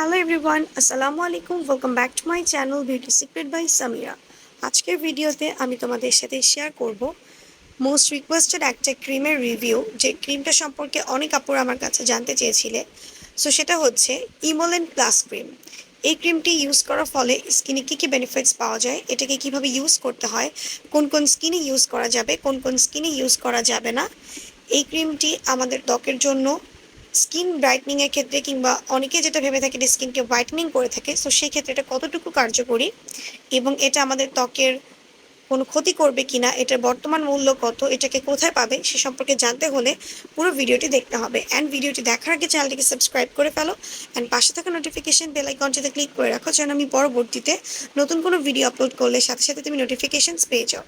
Hello everyone আসসালামু আলাইকুম welcome back to my channel beauty secret by Samira আজকের ভিডিওতে আমি তোমাদের সাথে শেয়ার করব মোস্ট রিকোয়েস্টেড একটা ক্রিমের রিভিউ যে ক্রিমটা সম্পর্কে অনেক আপুরা আমার কাছে জানতে চেয়েছিলে। সো সেটা হচ্ছে ইমোলেন প্লাস ক্রিম এই ক্রিমটি ইউজ করার ফলে স্কিনে কী কী বেনিফিটস পাওয়া যায়, এটাকে কীভাবে ইউজ করতে হয়, কোন কোন স্কিনে ইউজ করা যাবে, কোন কোন স্কিনে ইউজ করা যাবে না, এই ক্রিমটি আমাদের ত্বকের জন্য স্কিন ব্রাইটনিংয়ের ক্ষেত্রে কিংবা অনেকে যেটা ভেবে থাকে যে স্কিনকে হোয়াইটনিং করে থাকে সো সেই ক্ষেত্রে এটা কতটুকু কার্যকরী এবং এটা আমাদের ত্বকের কোনো ক্ষতি করবে কিনা, এটার বর্তমান মূল্য কত, এটাকে কোথায় পাবে, সে সম্পর্কে জানতে হলে পুরো ভিডিওটি দেখতে হবে। অ্যান্ড ভিডিওটি দেখার আগে চ্যানেলটিকে সাবস্ক্রাইব করে ফেলো অ্যান্ড পাশে থাকা নোটিফিকেশন বেল আইকনটিতে ক্লিক করে রাখো যেন আমি পরবর্তীতে নতুন কোনো ভিডিও আপলোড করলে সাথে সাথে তুমি নোটিফিকেশনস পেয়ে যাও।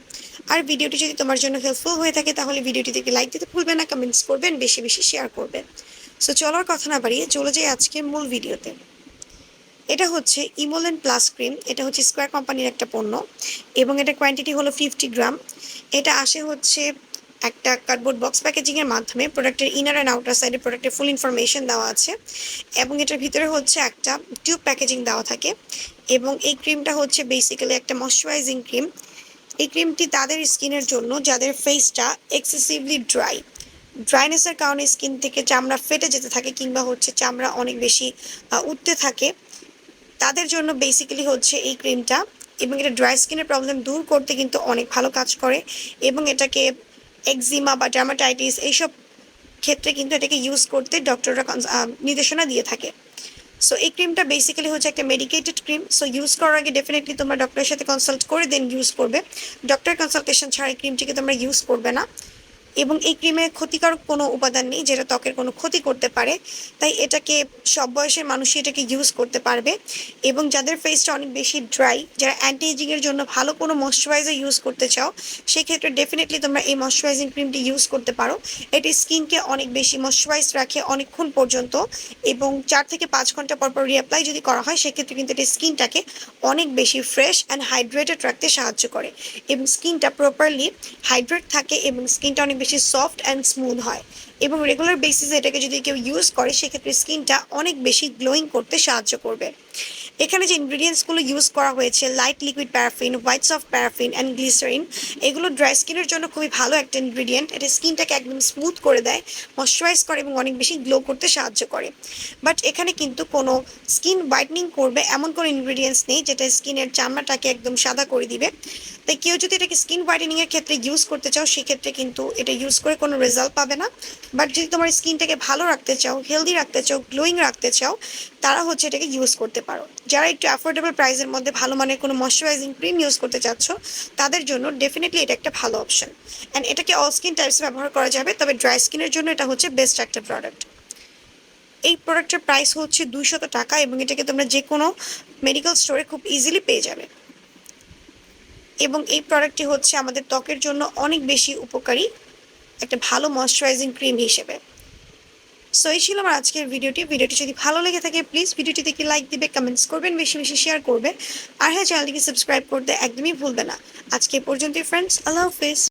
আর ভিডিওটি যদি তোমার জন্য হেল্পফুল হয়ে থাকে, তাহলে ভিডিওটিতে লাইক দিতে ভুলবে না কমেন্টস করবেন বেশি বেশি শেয়ার করবেন সো চলার কথা না বাড়িয়ে চলে যাই আজকের মূল ভিডিওতে। এটা হচ্ছে ইমোলেন প্লাস ক্রিম এটা হচ্ছে স্কোয়ার কোম্পানির একটা পণ্য, এবং এটা কোয়ান্টিটি হলো ফিফটি গ্রাম এটা আসে হচ্ছে একটা কার্ডবোর্ড বক্স প্যাকেজিংয়ের মাধ্যমে প্রোডাক্টের ইনার অ্যান্ড আউটার সাইডে প্রোডাক্টের ফুল ইনফরমেশন দেওয়া আছে, এবং এটার ভিতরে হচ্ছে একটা টিউব প্যাকেজিং দেওয়া থাকে, এবং এই ক্রিমটা হচ্ছে বেসিক্যালি একটা ময়শ্চারাইজিং ক্রিম এই ক্রিমটি তাদের স্কিনের জন্য, যাদের ফেসটা এক্সেসিভলি ড্রাই ড্রাইনেসের কারণে স্কিন থেকে চামড়া ফেটে যেতে থাকে কিংবা হচ্ছে চামড়া অনেক বেশি উঠতে থাকে। তাদের জন্য বেসিক্যালি হচ্ছে এই ক্রিমটা এবং এটা ড্রাই স্কিনের প্রবলেম দূর করতে কিন্তু অনেক ভালো কাজ করে এবং এটাকে একজিমা বা ডার্মাটাইটিস এইসব ক্ষেত্রে কিন্তু এটাকে ইউজ করতে ডক্টররা নির্দেশনা দিয়ে থাকে। সো এই ক্রিমটা বেসিক্যালি হচ্ছে একটা মেডিকেটেড ক্রিম সো ইউজ করার আগে ডেফিনেটলি তোমরা ডক্টরের সাথে কনসাল্ট করে দেন ইউজ করবে। ডক্টর কনসালটেশন ছাড়া এই ক্রিমটিকে তোমরা ইউজ করবে না। এবং এই ক্রিমে ক্ষতিকারক কোনো উপাদান নেই, যেটা ত্বকের কোনো ক্ষতি করতে পারে। তাই এটাকে সব বয়সের মানুষই এটাকে ইউজ করতে পারবে। এবং যাদের ফেসটা অনেক বেশি ড্রাই যারা অ্যান্টি এজিংয়ের জন্য ভালো কোনো ময়শ্চারাইজার ইউজ করতে চাও, সেক্ষেত্রে ডেফিনেটলি তোমরা এই ময়শ্চারাইজিং ক্রিমটি ইউজ করতে পারো। এটি স্কিনকে অনেক বেশি ময়শ্চারাইজ রাখে অনেকক্ষণ পর্যন্ত এবং চার থেকে পাঁচ ঘণ্টা পর পর রিঅ্যাপ্লাই যদি করা হয়, সেক্ষেত্রে কিন্তু এটি স্কিনটাকে অনেক বেশি ফ্রেশ অ্যান্ড হাইড্রেটেড রাখতে সাহায্য করে। এবং স্কিনটা প্রপারলি হাইড্রেট থাকে এবং স্কিনটা অনেক বেশি সফট অ্যান্ড স্মুথ হয়। এবং রেগুলার বেসিসে এটাকে যদি কেউ ইউজ করে, সেক্ষেত্রে স্কিনটা অনেক বেশি গ্লোয়িং করতে সাহায্য করবে। এখানে যে ইনগ্রিডিয়েন্টসগুলো ইউজ করা হয়েছে light liquid paraffin white soft paraffin and glycerin এগুলো ড্রাই স্কিনের জন্য খুবই ভালো একটা ইনগ্রিডিয়েন্ট এটা স্কিনটাকে একদম স্মুথ করে দেয় ময়শ্চারাইজ করে এবং অনেক বেশি গ্লো করতে সাহায্য করে। বাট এখানে কিন্তু কোনো স্কিন হোয়াইটনিং করবে এমন কোনো ইনগ্রিডিয়েন্টস নেই, যেটা স্কিনের চামড়াটাকে একদম সাদা করে দিবে। তাই কেউ যদি এটাকে স্কিন হোয়াইটেনিংয়ের ক্ষেত্রে ইউজ করতে চাও, সেক্ষেত্রে কিন্তু এটা ইউজ করে কোনো রেজাল্ট পাবে না। বাট যদি তোমার স্কিনটাকে ভালো রাখতে চাও হেলদি রাখতে চাও গ্লোয়িং রাখতে চাও, তারা হচ্ছে এটাকে ইউজ করতে পারো। যারা একটু অ্যাফোর্ডেবল প্রাইসের মধ্যে ভালো মানের কোনো ময়শ্চারাইজিং ক্রিম ইউজ করতে চাচ্ছ, তাদের জন্য ডেফিনেটলি এটা একটা ভালো অপশন অ্যান্ড এটাকে অল স্কিন টাইপস ব্যবহার করা যাবে, তবে ড্রাই স্কিনের জন্য এটা হচ্ছে বেস্ট একটা প্রোডাক্ট এই প্রোডাক্টের প্রাইস হচ্ছে দুইশত টাকা এবং এটাকে তোমরা যে কোনো মেডিকেল স্টোরে খুব ইজিলি পেয়ে যাবে। এবং এই প্রোডাক্টটি হচ্ছে আমাদের ত্বকের জন্য অনেক বেশি উপকারী একটা ভালো ময়শ্চারাইজিং ক্রিম হিসেবে। সো এই ছিল আমার আজকের ভিডিওটি ভিডিওটি যদি ভালো লেগে থাকে প্লিজ ভিডিওটি দেখে লাইক দিবে কমেন্টস করবেন, বেশি বেশি শেয়ার করবে আর হ্যাঁ চ্যানেলটিকে সাবস্ক্রাইব করতে একদমই ভুলবে না। আজকে পর্যন্তই ফ্রেন্ডস আল্লাহ হাফিজ।